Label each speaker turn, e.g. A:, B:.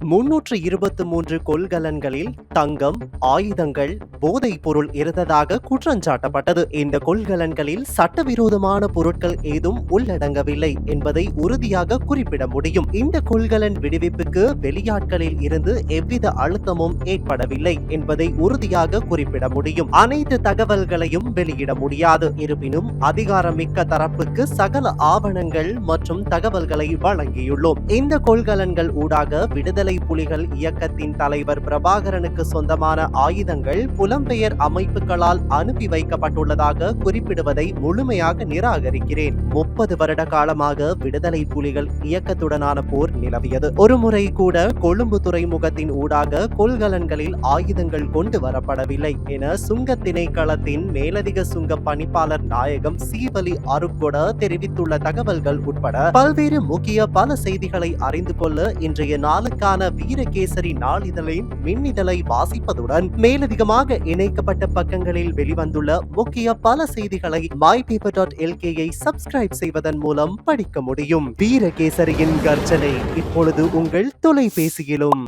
A: முன்னூற்று இருபத்து மூன்று கொள்கலன்களில் தங்கம் ஆயுதங்கள் போதைப் பொருள் இருந்ததாக குற்றஞ்சாட்டப்பட்டது இந்த கொள்கலன்களில் சட்டவிரோதமான பொருட்கள் ஏதும் உள்ளடங்கவில்லை என்பதை உறுதியாக குறிப்பிட முடியும். இந்த கொள்கலன் விடுவிப்புக்கு வெளியாட்களில் இருந்து எவ்வித அழுத்தமும் ஏற்படவில்லை என்பதை உறுதியாக குறிப்பிட முடியும். அனைத்து தகவல்களையும் வெளியிட முடியாது. இருப்பினும் அதிகாரமிக்க தரப்புக்கு சகல ஆவணங்கள் மற்றும் தகவல்களை வழங்கியுள்ளோம். இந்த கொள்கலன்கள் ஊடாக விடுதலை புலிகள் இயக்கத்தின் தலைவர் பிரபாகரனுக்கு சொந்தமான ஆயுதங்கள் புலம்பெயர் அமைப்புகளால் அனுப்பி வைக்கப்பட்டுள்ளதாக குறிப்பிடுவதை முழுமையாக நிராகரிக்கிறேன். முப்பது வருட காலமாக விடுதலை புலிகள் இயக்கத்துடனான போர் நிலவியது. ஒருமுறை கூட கொழும்பு துறைமுகத்தின் ஊடாக கொள்கலன்களில் ஆயுதங்கள் கொண்டு வரப்படவில்லை என சுங்க திணைக்களத்தின் மேலதிக சுங்க பணிப்பாளர் நாயகம் சீவலி அருக்கொட தெரிவித்துள்ள தகவல்கள் உட்பட பல்வேறு முக்கிய பல செய்திகளை அறிந்து கொள்ள இன்றைய நாளுக்கான வீரகேசரி நாளிதழின் மின்னிதழை வாசிப்பதுடன் மேலதிகமாக இணைக்கப்பட்ட பக்கங்களில் வெளிவந்துள்ள முக்கிய பல செய்திகளை மை பேப்பர் டாட் எல்கேயை சப்ஸ்கிரைப் செய்வதன் மூலம் படிக்க முடியும். வீரகேசரியின் கர்ஜனை. இப்பொழுது உங்கள் தொலைபேசியிலும்.